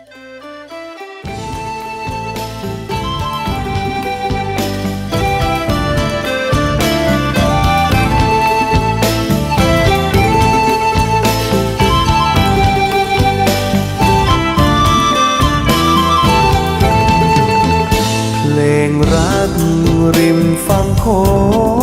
เพลงรักริมฝั่งโขง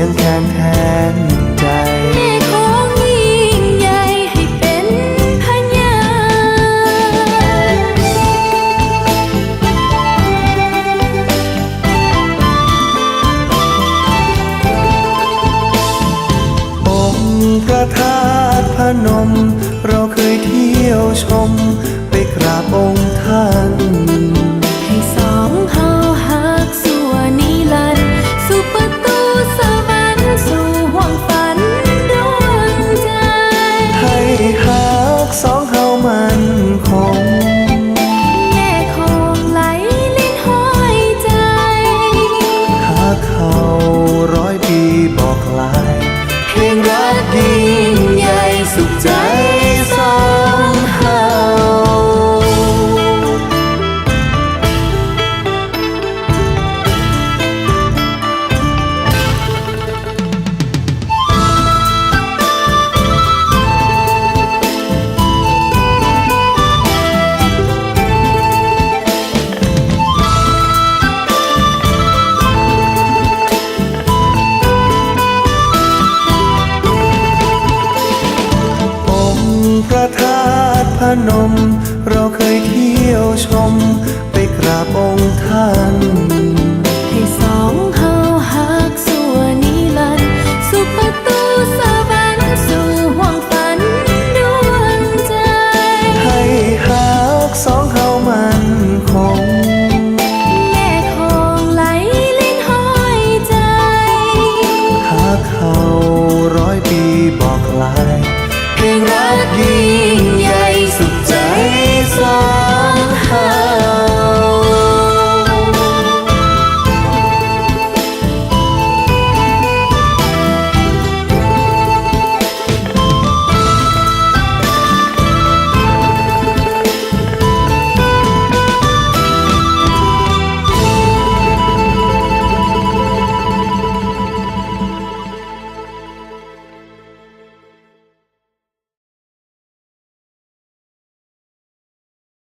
คียงแคนแทนใจแม่ของยิ่งใหญ่ให้เป็นพยานองค์พระธาตุพนม เราเคยเที่ยวชม no